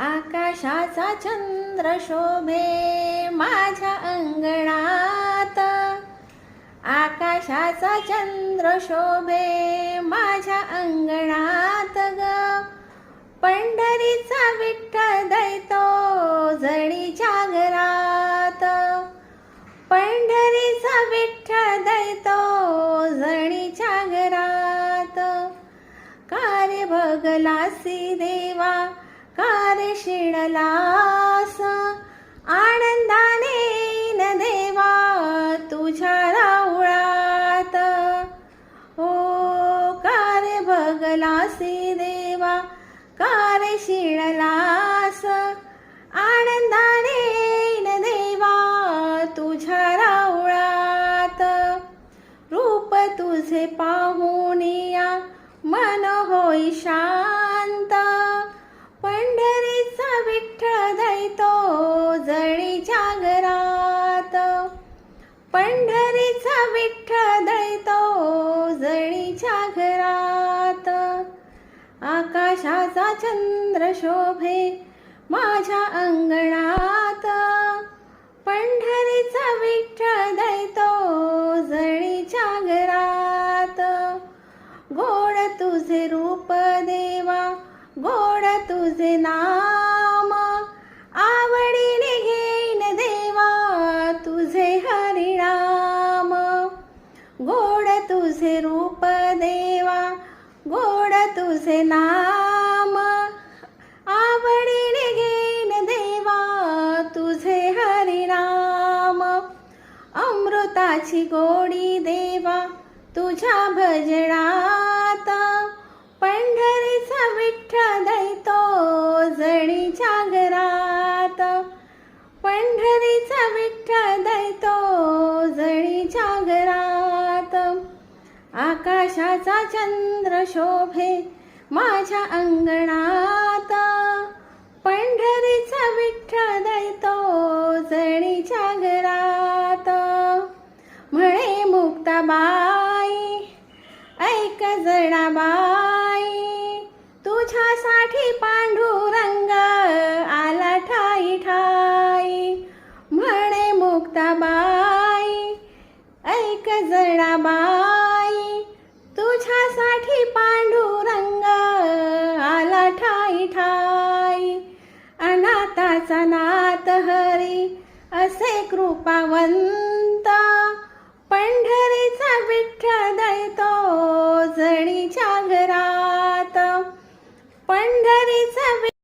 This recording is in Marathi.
आकाशाचा चंद्र शोभे माझ्या अंगणात. आकाशाचा चंद्र शोभे माझ्या अंगणात ग. पंढरीचा विठ्ठल दैतो जणी घरात पंढरीचा विठ्ठल दैतो जणी जागरात. कार्य भगलासी देवा कार्य शिणलासा आनंदाने न देवा तुझ्या राऊळात हो कार्य भगलासी देवा कार्य शिणलास आनंदाने न देवा तुझ्या राऊळात रूप तुझे पाहुनिया मन होई पंढरीचा विठ्ठल दैतो जळीच्या घरात. आकाशाचा चंद्र शोभे माझ्या अंगणात. पंढरीचा विठ्ठल दैतो जळीच्या घरात. गोड तुझे रूप देवा गोड तुझे नाव रूप देवा गोड तुझे नाम. आवडीने घेन देवा तुझे हरिनाम. अमृताची गोडी देवा तुझ्या भजनात. पंढरीचा विठ्ठल दैतो जणीच्या जागरात पंढरीचा विठ्ठल आकाशाचा चंद्र शोभे माझ्या अंगणात. पंढरीचा विठ्ठल दैतो जणीच्या घरात म्हणे मुक्ताबाई ऐक जणाबाई तुझ्यासाठी पांडुरंग आला ठाई ठाई म्हणे मुक्ताबाई ऐक जणाबाई तुझ्यासाठी पांडुरंग आला ठाई ठाई. अनाथाचा नाथ हरी असे कृपावंत. पंढरीचा विठ्ठल दैतो जणीच्या